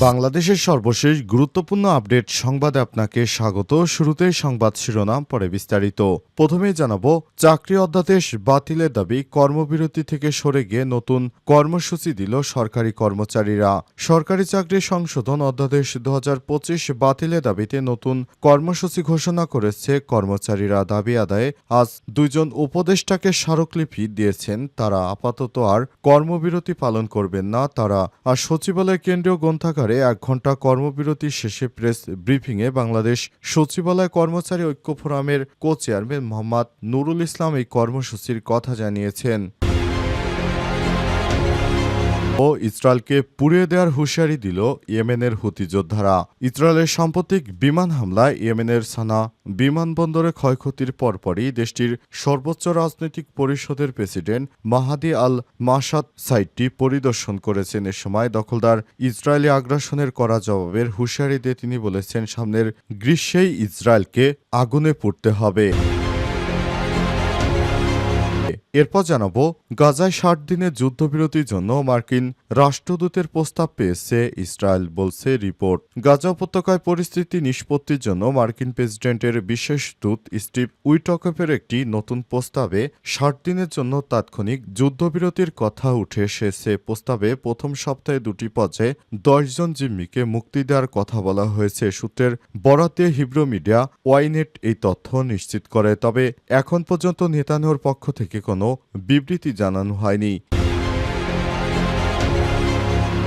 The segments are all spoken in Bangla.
বাংলাদেশের সর্বশেষ গুরুত্বপূর্ণ আপডেট সংবাদে আপনাকে স্বাগত। শুরুতেই সংবাদ শিরোনাম, পরে বিস্তারিত। প্রথমে জানাব, চাকরি অধ্যাদেশ বাতিলের দাবি, কর্মবিরতি থেকে সরে গিয়ে নতুন কর্মসূচি দিল সরকারি কর্মচারীরা। সরকারি চাকরি সংশোধন অধ্যাদেশ দু বাতিলের দাবিতে নতুন কর্মসূচি ঘোষণা করেছে কর্মচারীরা। দাবি আদায়ে আজ দুইজন উপদেষ্টাকে স্মারকলিপি দিয়েছেন তারা। আপাতত আর কর্মবিরতি পালন করবেন না তারা। আর সচিবালয় কেন্দ্রীয় গ্রন্থাগারে এক ঘণ্টা কর্মবিরতি শেষে প্রেস ব্রিফিংয়ে বাংলাদেশ সচিবালয় কর্মচারী ঐক্য ফোরামের কো চেয়ারম্যান মোহাম্মদ নুরুল ইসলাম এই কর্মসূচির কথা জানিয়েছেন। ও ইসরায়েলকে পুড়িয়ে দেওয়ার হুঁশিয়ারি দিল ইয়েমেনের হুতি যোদ্ধারা। ইসরায়েলের সাম্প্রতিক বিমান হামলায় ইয়েমেনের সানা বিমানবন্দরে ক্ষয়ক্ষতির পরপরই দেশটির সর্বোচ্চ রাজনৈতিক পরিষদের প্রেসিডেন্ট মাহাদি আল মাসাদ সাইটটি পরিদর্শন করেছেন। এ সময় দখলদার ইসরায়েলি আগ্রাসনের করা জবাবের হুঁশিয়ারি দিয়ে তিনি বলেছেন, সামনের গ্রীষ্মেই ইসরায়েলকে আগুনে পুড়তে হবে। এরপর জানাব, গাজায় ষাট দিনের যুদ্ধবিরতির জন্য মার্কিন রাষ্ট্রদূতের প্রস্তাব পেয়েছে ইসরায়েল বলছে রিপোর্ট। গাজা উপত্যকায় পরিস্থিতি নিষ্পত্তির জন্য মার্কিন প্রেসিডেন্টের বিশেষ দূত স্টিভ উইটকপের একটি নতুন প্রস্তাবে ষাট দিনের জন্য তাৎক্ষণিক যুদ্ধবিরতির কথা উঠে এসেছে। প্রস্তাবে প্রথম সপ্তাহে দুটি পর্যায়ে দশজন জিম্মিকে মুক্তি দেওয়ার কথা বলা হয়েছে। সূত্রের বরাতে হিব্রো মিডিয়া ওয়াইনেট এই তথ্য নিশ্চিত করে, তবে এখন পর্যন্ত নেতানিয়াহুর পক্ষ থেকে কোনো বিবৃতি জানানো হয়নি।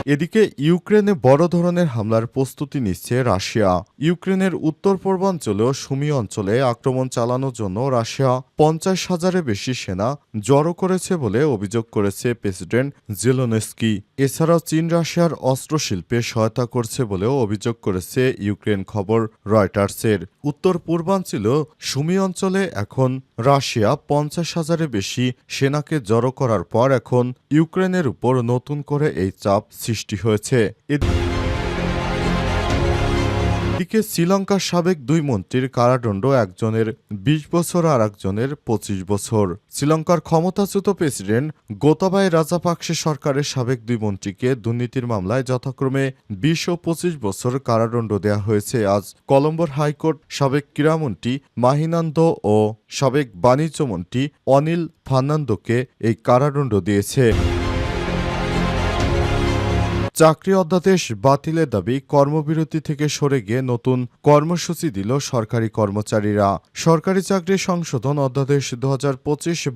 এদিকে ইউক্রেনে বড় ধরনের হামলার প্রস্তুতি নিচ্ছে রাশিয়া। ইউক্রেনের উত্তর পূর্বাঞ্চলেও সুমি অঞ্চলে আক্রমণ চালানোর জন্য রাশিয়া পঞ্চাশ হাজারের বেশি সেনা জড়ো করেছে বলে অভিযোগ করেছে প্রেসিডেন্ট জেলোনেস্কি। এছাড়াও চীন রাশিয়ার অস্ত্রশিল্পে সহায়তা করছে বলেও অভিযোগ করেছে ইউক্রেন খবর রয়টার্সের। উত্তর পূর্বাঞ্চল সুমি অঞ্চলে এখন রাশিয়া পঞ্চাশ হাজারের বেশি সেনাকে জড়ো করার পর এখন ইউক্রেনের উপর নতুন করে এই চাপ সৃষ্টি হয়েছে। এদিকে এদিকে শ্রীলঙ্কার সাবেক দুই মন্ত্রীর কারাদণ্ড একজনের ২০ বছর আর একজনের ২৫ বছর। শ্রীলঙ্কার ক্ষমতাচ্যুত প্রেসিডেন্ট গোতাবায় রাজাপাকসে সরকারের সাবেক দুই মন্ত্রীকে দুর্নীতির মামলায় যথাক্রমে ২০ ও ২৫ বছর কারাদণ্ড দেওয়া হয়েছে। আজ কলম্বোর হাইকোর্ট সাবেক ক্রীড়ামন্ত্রী মাহিনান্দ ও সাবেক বাণিজ্যমন্ত্রী অনিল ফার্নান্দোকে এই কারাদণ্ড দিয়েছে। চাকরি অধ্যাদেশ বাতিলের দাবি কর্মবিরতি থেকে সরে গিয়ে নতুন কর্মসূচি দিল সরকারি কর্মচারীরা। সরকারি চাকরি সংশোধন অধ্যাদেশ দু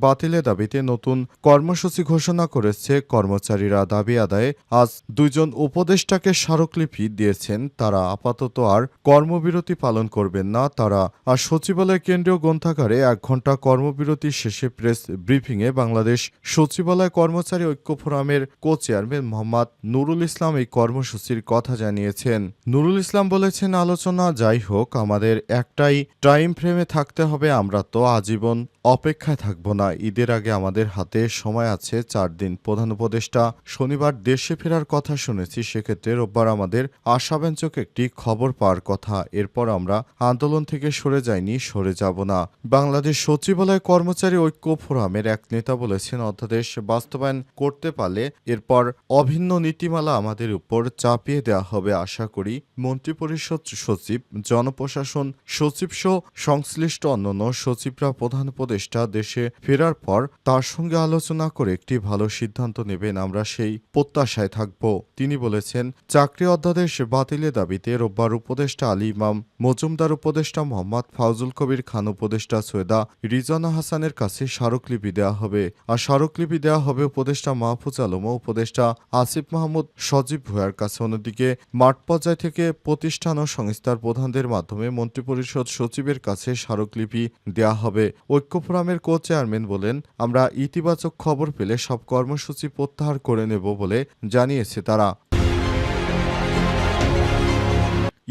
বাতিলের দাবিতে নতুন কর্মসূচি ঘোষণা করেছে কর্মচারীরা। দাবি আদায়ে আজ দুইজন উপদেষ্টাকে স্মারকলিপি দিয়েছেন তারা। আপাতত আর কর্মবিরতি পালন করবেন না তারা। আর সচিবালয় কেন্দ্রীয় গ্রন্থাগারে এক ঘণ্টা কর্মবিরতি শেষে প্রেস ব্রিফিংয়ে বাংলাদেশ সচিবালয় কর্মচারী ঐক্য ফোরামের কো চেয়ারম্যান মোহাম্মদ নুরুল ইসলাম এই কর্মসূচির কথা জানিয়েছেন। নুরুল ইসলাম বলেছেন, আলোচনা যাই হোক, আমাদের একটাই টাইম ফ্রেমে থাকতে হবে, আমরা তো আজীবন অপেক্ষায় থাকব না। ঈদের আগে আমাদের হাতে সময় আছে, চার দিন। প্রধান উপদেষ্টা, শনিবার দেশে ফেরার কথা শুনেছি, সেক্ষেত্রে রোববার আমাদের আশাব্যঞ্জক একটি খবর পাওয়ার কথা। এরপর আমরা আন্দোলন থেকে সরে যাইনি, সরে যাব না। বাংলাদেশ সচিবালয় কর্মচারী ঐক্য ফোরামের এক নেতা বলেছেন, অধ্যাদেশ বাস্তবায়ন করতে পারলে এরপর অভিন্ন নীতিমালা আমাদের উপর চাপিয়ে দেওয়া হবে আশা করি। মন্ত্রিপরিষদ সচিব, জনপ্রশাসন সচিব সহ সংশ্লিষ্ট অন্যান্য সচিবরা প্রধান উপদেষ্টা দেশে ফেরার পর তার সঙ্গে আলোচনা করে একটি ভালো সিদ্ধান্ত নেবেন, আমরা সেই প্রত্যাশায় থাকব। তিনি বলেছেন, চাকরি অধ্যাদেশ বাতিলের দাবিতে রোববার উপদেষ্টা আলী ইমাম, মজুমদার উপদেষ্টা মোহাম্মদ ফাউজুল কবির খান, উপদেষ্টা সৈয়দা রিজানা হাসানের কাছে স্মারকলিপি দেওয়া হবে। আর স্মারকলিপি দেওয়া হবে উপদেষ্টা মাহফুজ আলম উপদেষ্টা আসিফ মাহমুদ সজীব ভূয়ার কাছে অন্যদিকে মাঠ পর্যায় থেকে প্রতিষ্ঠান ও সংস্থার প্রধানদের মাধ্যমে মন্ত্রিপরিষদ সচিবের কাছে স্মারকলিপি দেওয়া হবে। ঐক্য ফোরামের কো চেয়ারম্যান বলেন, আমরা ইতিবাচক খবর পেলে সব কর্মসূচি প্রত্যাহার করে নেব বলে জানিয়েছে তারা।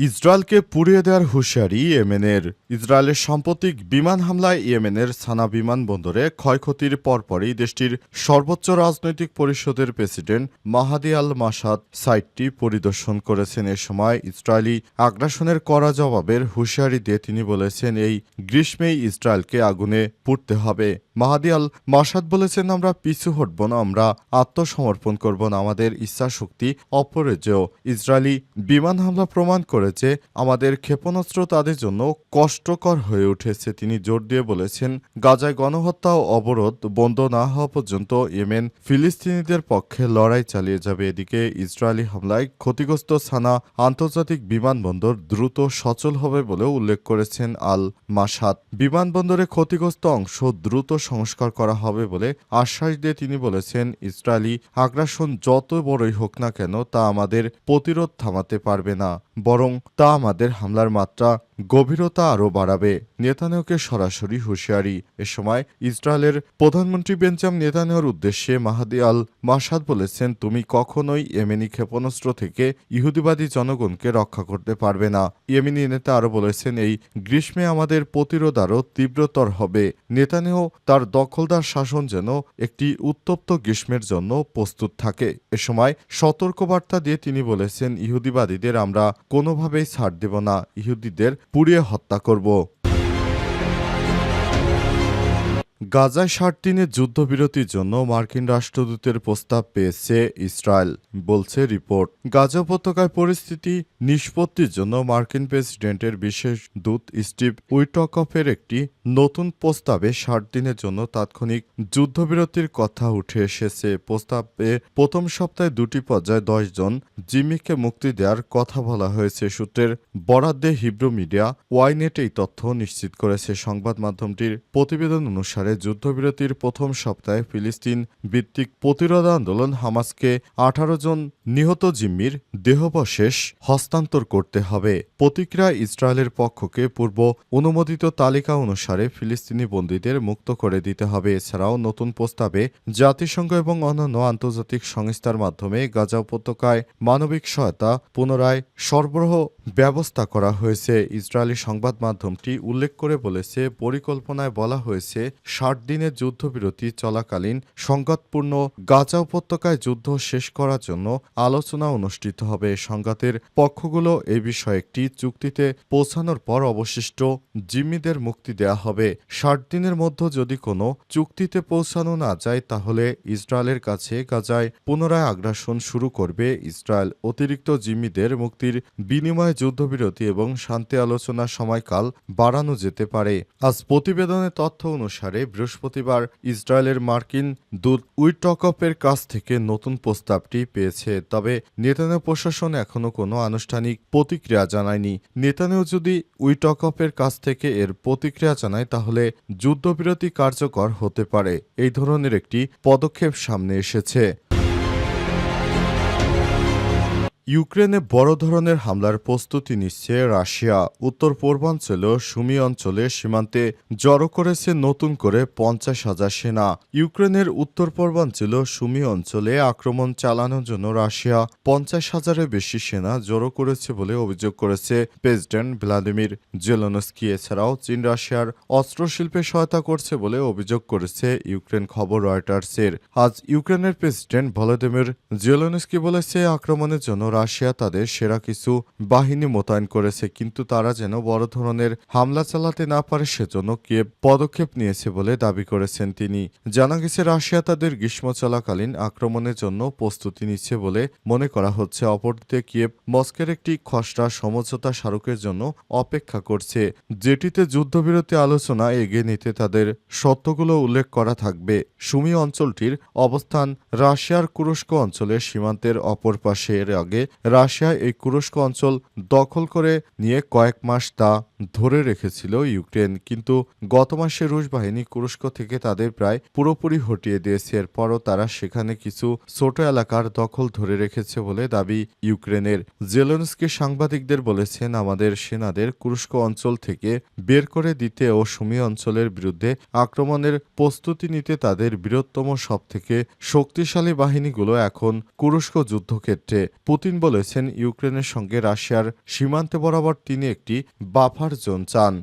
ইসরায়েলকে পুড়িয়ে দেওয়ার হুঁশিয়ারি ইয়েমেনের। ইসরায়েলের সাম্প্রতিক বিমান হামলায় ইয়েমেনের সানা বিমানবন্দরে ক্ষয়ক্ষতির পরপরই দেশটির সর্বোচ্চ রাজনৈতিক পরিষদের প্রেসিডেন্ট মাহাদি আল মাসাদ সাইটটি পরিদর্শন করেছেন। এ সময় ইসরায়েলি আগ্রাসনের কড়া জবাবের হুঁশিয়ারি দিয়ে তিনি বলেছেন, এই গ্রীষ্মেই ইসরায়েলকে আগুনে পুড়তে হবে। মাহাদি আল মাসাদ বলেছেন, আমরা পিছু হটব না, আমরা আত্মসমর্পণ করব না, আমাদের ইচ্ছা শক্তি অপরিজেয় ইসরায়েলি বিমান হামলা প্রমাণ করেছে, আমাদের ক্ষেপণাস্ত্র তাদের জন্য কষ্টকর হয়ে উঠেছে। তিনি জোর দিয়ে বলেছেন, গাজায় গণহত্যা ও অবরোধ বন্ধ না হওয়া পর্যন্ত ইয়েমেন ফিলিস্তিনিদের পক্ষে লড়াই চালিয়ে যাবে। এদিকে ইসরায়েলি হামলায় ক্ষতিগ্রস্ত সানা আন্তর্জাতিক বিমানবন্দর দ্রুত সচল হবে বলেও উল্লেখ করেছেন আল মাসাদ বিমানবন্দরে ক্ষতিগ্রস্ত অংশ দ্রুত সংস্কার করা হবে বলে আশ্বাস দিয়ে তিনি বলেছেন, ইসরায়েলি আগ্রাসন যত বড়ই হোক না কেন তা আমাদের প্রতিরোধ থামাতে পারবে না, বরং তা আমাদের হামলার মাত্রা গভীরতা আরও বাড়াবে নেতানিয়াহুকে সরাসরি হুঁশিয়ারি। এ সময় ইসরায়েলের প্রধানমন্ত্রী বেঞ্জাম নেতানিয়াহুর উদ্দেশ্যে মাহাদি আল মাসাদ বলেছেন, তুমি কখনোই ইয়েমেনি ক্ষেপণাস্ত্র থেকে ইহুদিবাদী জনগণকে রক্ষা করতে পারবে না। ইয়েমেনি নেতা আরও বলেছেন, এই গ্রীষ্মে আমাদের প্রতিরোধ আরও তীব্রতর হবে। নেতানিয়াহু তার দখলদার শাসন যেন একটি উত্তপ্ত গ্রীষ্মের জন্য প্রস্তুত থাকে। এ সময় সতর্কবার্তা দিয়ে তিনি বলেছেন, ইহুদিবাদীদের আমরা কোনোভাবেই ছাড় দেব না। ইহুদিদের পুড়িয়ে হত্যা করব। গাজায় ষাট দিনের যুদ্ধবিরতির জন্য মার্কিন রাষ্ট্রদূতের প্রস্তাব পেয়েছে ইসরায়েল, বলছে রিপোর্ট। গাজা উপত্যকায় পরিস্থিতি নিষ্পত্তির জন্য মার্কিন প্রেসিডেন্টের বিশেষ দূত স্টিভ উইটকফের একটি নতুন প্রস্তাবে ষাট দিনের জন্য তাৎক্ষণিক যুদ্ধবিরতির কথা উঠে এসেছে। প্রস্তাবে প্রথম সপ্তাহে দুটি পর্যায়ে দশ জন জিম্মিকে মুক্তি দেওয়ার কথা বলা হয়েছে। সূত্রের বরাদ্দে হিব্রু মিডিয়া ওয়াইনেট এই তথ্য নিশ্চিত করেছে। সংবাদ মাধ্যমটির প্রতিবেদন অনুসারে যুদ্ধবিরতির প্রথম সপ্তাহে ফিলিস্তিন ভিত্তিক প্রতিরোধ আন্দোলন হামাসকে আঠারো জন নিহত জিম্মির দেহবশেষ হস্তান্তর করতে হবে। প্রতিক্রিয়া ইসরায়েলের পক্ষকে পূর্ব অনুমোদিত তালিকা অনুসারে ফিলিস্তিনি বন্দীদের মুক্ত করে দিতে হবে। এছাড়াও নতুন প্রস্তাবে জাতিসংঘ এবং অন্যান্য আন্তর্জাতিক সংস্থার মাধ্যমে গাজা উপত্যকায় মানবিক সহায়তা পুনরায় সরবরাহ ব্যবস্থা করা হয়েছে। ইসরায়েলি সংবাদ মাধ্যমটি উল্লেখ করে বলেছে, পরিকল্পনায় বলা হয়েছে ষাট দিনের যুদ্ধবিরতি চলাকালীন সংঘাতপূর্ণ গাজা উপত্যকায় যুদ্ধ শেষ করার জন্য আলোচনা অনুষ্ঠিত হবে। সংঘাতের পক্ষগুলো এ বিষয়ে একটি চুক্তিতে পৌঁছানোর পর অবশিষ্ট জিম্মিদের মুক্তি দেয়া হবে। ষাট দিনের মধ্যে যদি কোনো চুক্তিতে পৌঁছানো না যায়, তাহলে ইসরায়েলের কাছে গাজায় পুনরায় আগ্রাসন শুরু করবে। ইসরায়েল অতিরিক্ত জিম্মিদের মুক্তির বিনিময়ে যুদ্ধবিরতি এবং শান্তি আলোচনার সময়কাল বাড়ানো যেতে পারে। আজ প্রতিবেদনের তথ্য অনুসারে বৃহস্পতিবার ইসরায়েলের মার্কিন দূত উইটকপের কাছ থেকে নতুন প্রস্তাবটি পেয়েছে। তবে নেতানো প্রশাসন এখনও কোনো আনুষ্ঠানিক প্রতিক্রিয়া জানায়নি। নেতানেও যদি উইটকপের কাছ থেকে এর প্রতিক্রিয়া জানায়, তাহলে যুদ্ধবিরতি কার্যকর হতে পারে। এই ধরনের একটি পদক্ষেপ সামনে এসেছে। ইউক্রেনে বড় ধরনের হামলার প্রস্তুতি নিচ্ছে রাশিয়া। উত্তর পূর্বাঞ্চল সুমি অঞ্চলে সীমান্তে জড়ো করেছে নতুন করে পঞ্চাশ হাজার সেনা। ইউক্রেনের উত্তর পূর্বাঞ্চল সুমি অঞ্চলে আক্রমণ চালানোর জন্য রাশিয়া পঞ্চাশ হাজারের বেশি সেনা জড়ো করেছে বলে অভিযোগ করেছে প্রেসিডেন্ট ভ্লাদিমির জেলনস্কি। এছাড়াও চীন রাশিয়ার অস্ত্রশিল্পে সহায়তা করছে বলে অভিযোগ করেছে ইউক্রেন খবর রয়টার্সের। আজ ইউক্রেনের প্রেসিডেন্ট ভলোদিমির জেলনস্কি বলেছে, আক্রমণের জন্য রাশিয়া তাদের সেরা কিছু বাহিনী মোতায়েন করেছে, কিন্তু তারা যেন বড় ধরনের হামলা চালাতে না পারে সেজন্য কিয়েভ পদক্ষেপ নিয়েছে বলে দাবি করেছেন তিনি। জানা গেছে, রাশিয়া তাদের গ্রীষ্ম চলাকালীন আক্রমণের জন্য প্রস্তুতি নিচ্ছে বলে মনে করা হচ্ছে। অপরদিকে কিয়েভ মস্কের একটি খসড়া সমঝোতা স্মারকের জন্য অপেক্ষা করছে, যেটিতে যুদ্ধবিরতি আলোচনা এগিয়ে নিতে তাদের সত্যগুলো উল্লেখ করা থাকবে। সুমি অঞ্চলটির অবস্থান রাশিয়ার কুরস্ক অঞ্চলের সীমান্তের অপর পাশের এর আগে রাশিয়া এই কুরস্ক অঞ্চল দখল করে নিয়ে কয়েক মাস তা ধরে রেখেছিল ইউক্রেন। কিন্তু গত মাসে রুশ বাহিনী কুরস্ক থেকে তাদের প্রায় পুরোপুরি হটিয়ে দিয়েছে। এরপরও তারা সেখানে কিছু ছোট এলাকার দখল ধরে রেখেছে বলে দাবি ইউক্রেনের। জেলেনস্কি সাংবাদিকদের বলেছেন, আমাদের সেনাদের কুরস্ক অঞ্চল থেকে বের করে দিতে ও সুমি অঞ্চলের বিরুদ্ধে আক্রমণের প্রস্তুতি নিতে তাদের বৃহত্তম সবথেকে শক্তিশালী বাহিনীগুলো এখন কুরস্ক যুদ্ধক্ষেত্রে পুতিন বলেছেন ইউক্রেনের সঙ্গে রাশিয়ার সীমান্তে বরাবর তিনি একটি বাফার জোন চান।